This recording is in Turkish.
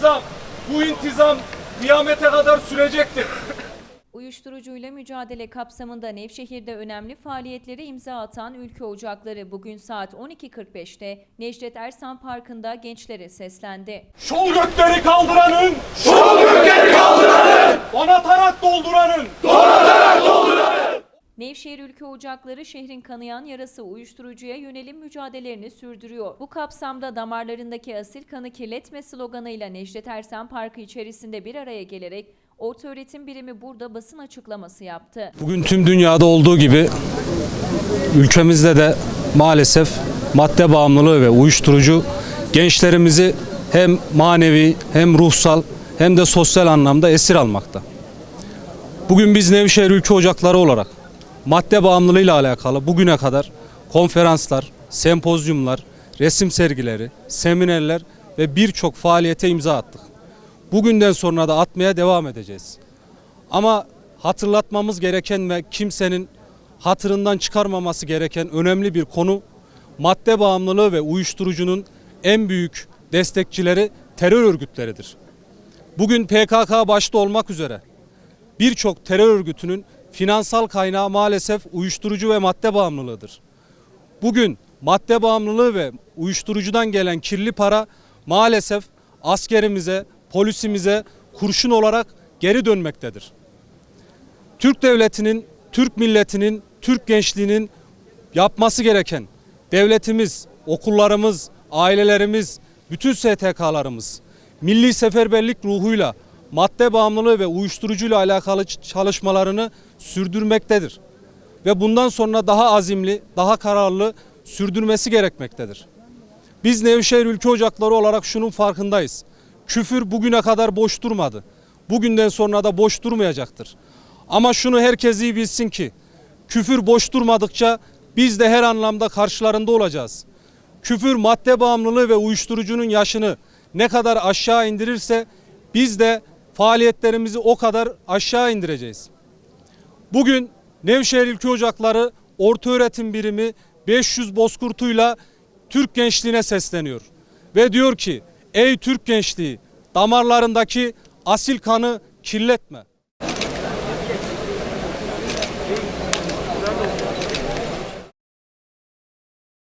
nizam, bu intizam kıyamete kadar sürecektir. Uyuşturucuyla mücadele kapsamında Nevşehir'de önemli faaliyetlere imza atan Ülke Ocakları bugün saat 12.45'te Necdet Ersan Parkı'nda gençlere seslendi. Şol gökleri kaldıranın, şol gökleri kaldıranın, donatarak dolduranın, Nevşehir Ülke Ocakları şehrin kanayan yarası uyuşturucuya yönelim mücadelelerini sürdürüyor. Bu kapsamda damarlarındaki asil kanı kirletme sloganıyla Necdet Ersan Parkı içerisinde bir araya gelerek Orta Öğretim Birimi burada basın açıklaması yaptı. Bugün tüm dünyada olduğu gibi ülkemizde de maalesef madde bağımlılığı ve uyuşturucu gençlerimizi hem manevi hem ruhsal hem de sosyal anlamda esir almakta. Bugün biz Nevşehir Ülke Ocakları olarak madde bağımlılığı ile alakalı bugüne kadar konferanslar, sempozyumlar, resim sergileri, seminerler ve birçok faaliyete imza attık. Bugünden sonra da atmaya devam edeceğiz. Ama hatırlatmamız gereken ve kimsenin hatırından çıkarmaması gereken önemli bir konu madde bağımlılığı ve uyuşturucunun en büyük destekçileri terör örgütleridir. Bugün PKK başta olmak üzere birçok terör örgütünün finansal kaynağı maalesef uyuşturucu ve madde bağımlılığıdır. Bugün madde bağımlılığı ve uyuşturucudan gelen kirli para maalesef askerimize, polisimize kurşun olarak geri dönmektedir. Türk devletinin, Türk milletinin, Türk gençliğinin yapması gereken devletimiz, okullarımız, ailelerimiz, bütün STK'larımız milli seferberlik ruhuyla madde bağımlılığı ve uyuşturucuyla alakalı çalışmalarını sürdürmektedir. Ve bundan sonra daha azimli, daha kararlı sürdürmesi gerekmektedir. Biz Nevşehir Ülke Ocakları olarak şunun farkındayız. Küfür bugüne kadar boş durmadı. Bugünden sonra da boş durmayacaktır. Ama şunu herkes iyi bilsin ki küfür boş durmadıkça biz de her anlamda karşılarında olacağız. Küfür madde bağımlılığı ve uyuşturucunun yaşını ne kadar aşağı indirirse biz de faaliyetlerimizi o kadar aşağı indireceğiz. Bugün Nevşehir İlki Ocakları Orta Öğretim Birimi 500 bozkurtuyla Türk gençliğine sesleniyor. Ve diyor ki ey Türk gençliği damarlarındaki asil kanı kirletme.